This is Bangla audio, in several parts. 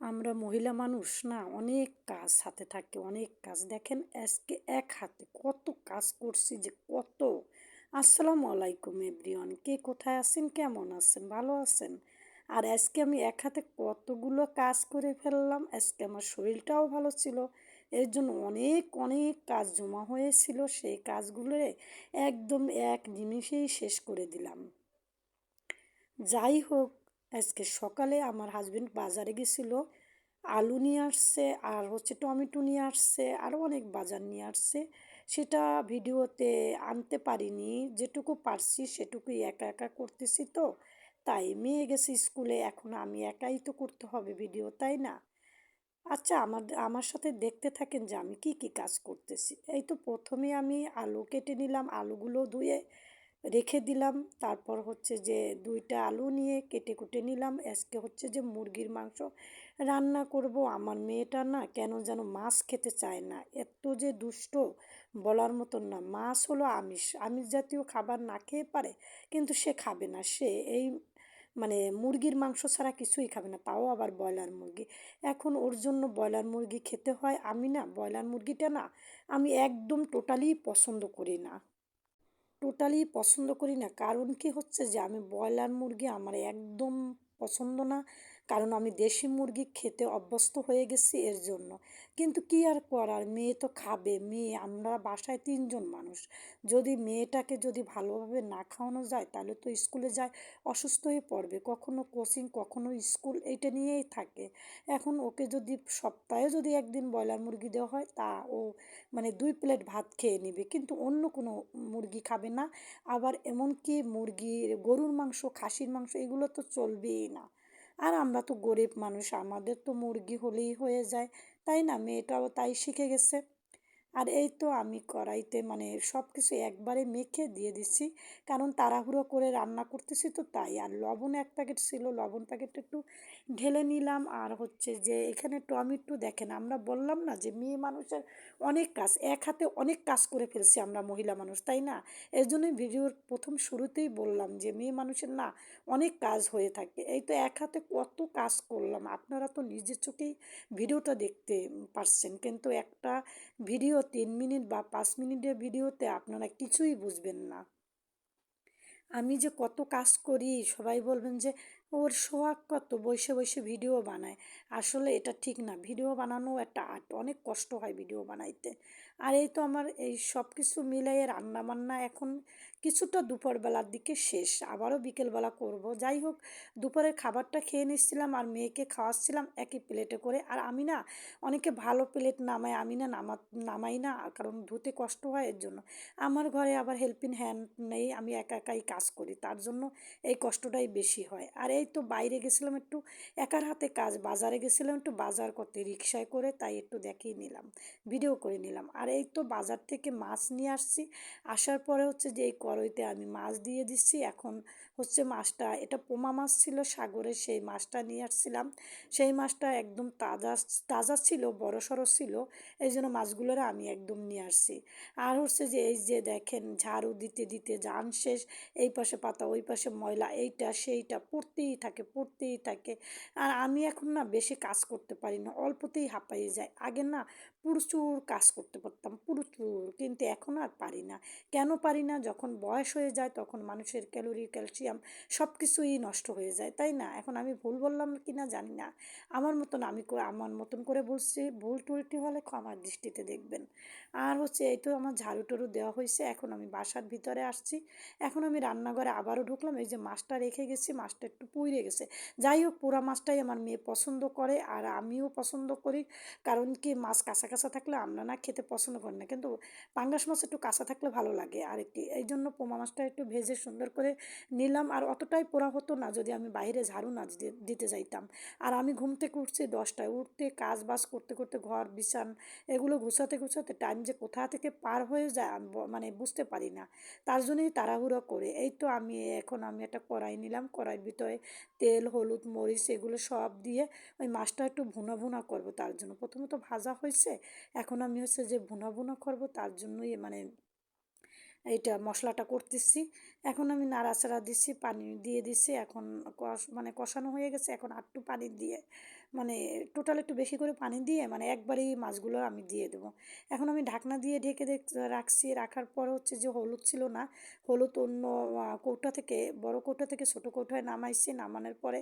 আমরা মহিলা মানুষ না, অনেক কাজ হাতে থাকে, অনেক কাজ। দেখেন, আজকে এক হাতে কত কাজ করছি যে কত। আসসালামু আলাইকুম এভরিওয়ান, কে কোথায় আছেন? কেমন আছেন? ভালো আছেন? আর আজকে আমি এক হাতে কতগুলো কাজ করে ফেললাম, আজকে আমার শরীরটাও ভালো ছিল। এর জন্য অনেক অনেক কাজ জমা হয়েছিল, সেই কাজগুলো একদম এক নিমিষেই শেষ করে দিলাম। যাই হোক আজকে সকালে আমার হাজবেন্ড বাজারে গেছিল, আলু নিয়ে আসছে আর হচ্ছে টমেটো নিয়ে আসছে আরও অনেক বাজার নিয়ে আসছে। সেটা ভিডিওতে আনতে পারিনি, যেটুকু পারছি সেটুকুই একা একা করতেছি তো। তাই মেয়ে গেছে স্কুলে, এখন আমি একাই তো করতে হবে ভিডিও তাই না? আচ্ছা আমার আমার সাথে দেখতে থাকেন যে আমি কি কি কাজ করতেছি। এই তো প্রথমে আমি আলু কেটে নিলাম, আলুগুলো ধুয়ে রেখে দিলাম। তারপর হচ্ছে যে দুইটা আলু নিয়ে কেটে কুটে নিলাম। আজকে হচ্ছে যে মুরগির মাংস রান্না করব। আমার মেয়েটা না কেন যেন মাছ খেতে চায় না। এত যে দুষ্ট বলার মতন না। মাছ হলো আমিষ। আমিষ জাতীয় খাবার না খেয়ে পারে, কিন্তু সে খাবে না। সে এই মানে মুরগির মাংস ছাড়া কিছুই খাবে না। তাও আবার ব্রয়লার মুরগি। এখন ওর জন্য ব্রয়লার মুরগি খেতে হয়। আমি না ব্রয়লার মুরগিটা না আমি একদম টোটালি পছন্দ করি না। টোটালি পছন্দ করি না। কারণ কি হচ্ছে যে, আমি ব্রয়লার মুরগি আমার একদম পছন্দ না। কারণ আমি দেশি মুরগি খেতে অভ্যস্ত হয়ে গেছি এর জন্য। কিন্তু কি আর করার? মেয়ে তো খাবে। মেয়ে, আমরা বাসায় তিনজন মানুষ। যদি মেয়েটাকে যদি ভালোভাবে না খাওয়ানো যায়, তাহলে তো স্কুলে যায়, অসুস্থ হয়ে পড়বে। কখনো কোচিং, কখনো স্কুল, এইটা নিয়েই থাকে। এখন ওকে যদি সপ্তাহে যদি একদিন ব্রয়লার মুরগি দেওয়া হয়, তা ও মানে দুই প্লেট ভাত খেয়ে নেবে। কিন্তু অন্য কোনো মুরগি খাবে না। আবার এমনকি মুরগির গরুর মাংস, খাসির মাংস, এগুলো তো চলবেই না। আর আমরা তো গরিব মানুষ, আমাদের তো মুরগি হলেই হয়ে যায়, তাই না? মেয়েটাও তাই শিখে গেছে। আর এই তো আমি কড়াইতে মানে সব কিছু একবারে মেখে দিয়ে দিচ্ছি। কারণ তাড়াহুড়ো করে রান্না করতেছি তো তাই। আর লবণ এক প্যাকেট ছিল, লবণ প্যাকেটটা একটু ঢেলে নিলাম। আর হচ্ছে যে এখানে টমেটো দেখেন, আমরা বললাম না যে মেয়ে মানুষের অনেক কাজ, এক হাতে অনেক কাজ করে ফেলছি আমরা মহিলা মানুষ, তাই না? এর জন্যই ভিডিওর প্রথম শুরুতেই বললাম যে মেয়ে মানুষের না অনেক কাজ হয়ে থাকে। এই তো এক হাতে কত কাজ করলাম। আপনারা তো নিজের চোখেই ভিডিওটা দেখতে পারছেন। কিন্তু একটা ভিডিও তিন মিনিট বা পাঁচ মিনিটের ভিডিওতে আপনারা কিছুই বুঝবেন না। আমি যে কত কাজ করি, সবাই বলবেন যে ওর সোহাগ কত বসে বসে ভিডিও বানায়। আসলে এটা ঠিক না। ভিডিও বানানো একটা আর্ট অনেক কষ্ট হয় ভিডিও বানাইতে। আর এই তো আমার এই সব কিছু মিলিয়ে রান্না বান্না এখন কিছুটা দুপুরবেলার দিকে শেষ। আবারও বিকেলবেলা করব। যাই হোক, দুপুরের খাবারটা খেয়ে নিচ্ছিলাম আর মেয়েকে খাওয়াচ্ছিলাম একই প্লেটে করে। আর আমি না, অনেকে ভালো প্লেট নামাই আমি না নামা, নামাই না, কারণ ধুতে কষ্ট হয় এর জন্য। আমার ঘরে আবার হেল্পিং হ্যান্ড নেই, আমি একা একাই কাজ করি। তার জন্য এই কষ্টটাই বেশি হয়। আর এই তো বাইরে গেছিলাম একটু একার হাতে কাজ, বাজারে গেছিলাম একটু বাজার করতে রিক্সায় করে তাই একটু দেখিয়ে নিলাম, ভিডিও করে নিলাম। আর এই তো বাজার থেকে মাছ নিয়ে আসছি, আসার পরে হচ্ছে যে এই কড়াইতে আমি মাছ দিয়ে দিচ্ছি, এখন হচ্ছে মাছটা, এটা পোমা মাছ ছিল সাগরে, সেই মাছটা নিয়ে আসছিলাম। সেই মাছটা একদম তাজা তাজা ছিল, বড় সড়ো ছিল, এই জন্য মাছগুলোর আমি একদম নিয়ে আসছি। আর হচ্ছে যে এই যে দেখেন, ঝাড়ু দিতে দিতে যান শেষ, এই পাশে পাতা, ওই পাশে ময়লা, এইটা, সেইটা পড়তেই থাকে পড়তেই থাকে। আর আমি এখন না বেশি কাজ করতে পারি না, অল্পতেই হাঁপাইয়ে যায় আগে না প্রচুর কাজ করতে পারতাম, প্রচুর। কিন্তু এখন আর পারি না। কেন পারি না? যখন বয়স হয়ে যায় তখন মানুষের ক্যালোরি, ক্যালসিয়াম সব কিছুই নষ্ট হয়ে যায়, তাই না? এখন আমি ভুল বললাম কি না জানি না। আমার মতন আমি আমার মতন করে বলছি, ভুল টুলটি হলে ক্ষমার দৃষ্টিতে দেখবেন। আর হচ্ছে এই তো আমার ঝাড়ু টাড়ু দেওয়া হয়েছে, এখন আমি বাসার ভিতরে আসছি। এখন আমি রান্নাঘরে আবারও ঢুকলাম, এই যে মাছটা রেখে গেছি, মাছটা একটু পুড়ে গেছে। যাই হোক, পোড়া মাছটাই আমার মেয়ে পছন্দ করে আর আমিও পছন্দ করি। কারণ কি, মাছ কাঁচা কাঁচা থাকলে আমরা না খেতে পছন্দ করি না। কিন্তু পাঙ্গাস মাছ একটু কাঁচা থাকলে ভালো লাগে। আর একটি, এই জন্য পোমা মাছটা একটু ভেজে সুন্দর করে নিলাম। আর অতটাই পোড়া হতো না যদি আমি বাইরে ঝাড়ু না দিতে যাইতাম। আর আমি ঘুম থেকে উঠছি দশটায়। উঠতে, কাজ বাজ করতে করতে ঘর, বিছান এগুলো গুছাতে গুছাতে টাইম যে কোথা থেকে পার হয়ে যায় মানে বুঝতে পারি না। তার জন্যই তাড়াহুড়ো করে। এই তো আমি এখন, আমি একটা কড়াই নিলাম। কড়াইয়ের ভিতরে তেল, হলুদ, মরিচ এগুলো সব দিয়ে ওই মাছটা একটু ভুনা ভুনা করব তার জন্য। প্রথমে তো ভাজা হয়েছে, এখন আমি হচ্ছে যে ভুনা ভুনা করব তার জন্যই মানে এইটা মশলাটা করতেছি। এখন আমি নাড়াচাড়া দিচ্ছি পানি দিয়ে দিচ্ছি এখন কষ মানে কষানো হয়ে গেছে। এখন আটটু পানি দিয়ে মানে টোটাল একটু বেশি করে পানি দিয়ে মানে একবারেই মাছগুলো আমি দিয়ে দেবো। এখন আমি ঢাকনা দিয়ে ঢেকে রাখছি। রাখার পর হচ্ছে যে হলুদ ছিল না, হলুদ অন্য কৌটা থেকে, বড় কৌটা থেকে ছোটো কৌটায় নামাইছি। নামানোর পরে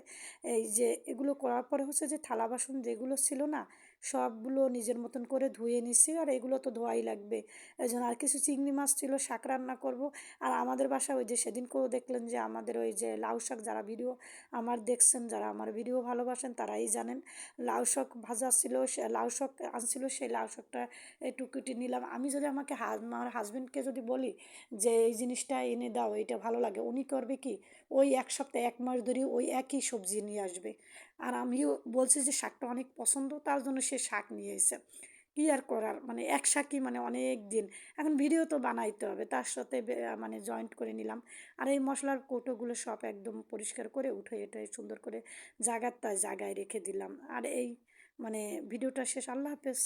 এই যে এগুলো করার পরে হচ্ছে যে থালা বাসন যেগুলো ছিল না সবগুলো নিজের মতন করে ধুয়ে নিছি, আর এগুলো তো ধোয়াই লাগবে। এই জন্য আর কিছু চিংড়ি মাছ ছিল, শাক রান্না করব। আর আমাদের বাসায় ওই যে সেদিনকেও দেখলেন যে আমাদের ওই যে লাউ শাক যারা ভিডিও আমার দেখছেন, যারা আমার ভিডিও ভালোবাসেন তারাই জানেন। লাউ শাক ভাজা ছিল লাউ শাক আনছিল, সেই লাউ শাকটা একটু কেটে নিলাম। আমি যদি আমাকে আমার হাজবেন্ডকে যদি বলি যে, এই জিনিসটা এনে দাও, এটা ভালো লাগে। উনি করবে কি? ওই এক সপ্তাহ, এক মাস ধরে ওই একই সবজি নিয়ে আসবে। আর আমিও বলছি যে শাকটা অনেক পছন্দ, তার জন্য সে শাক নিয়ে এসে কী আর করার? মানে এক শাকই মানে অনেক দিন। এখন ভিডিও তো বানাইতে হবে, তার সাথে মানে জয়েন্ট করে নিলাম। আর এই মশলার কৌটোগুলো সব একদম পরিষ্কার করে উঠে এটা সুন্দর করে জায়গার তার জায়গায় রেখে দিলাম। আর এই মানে ভিডিওটা শেষ, আল্লাহ হাফেজ।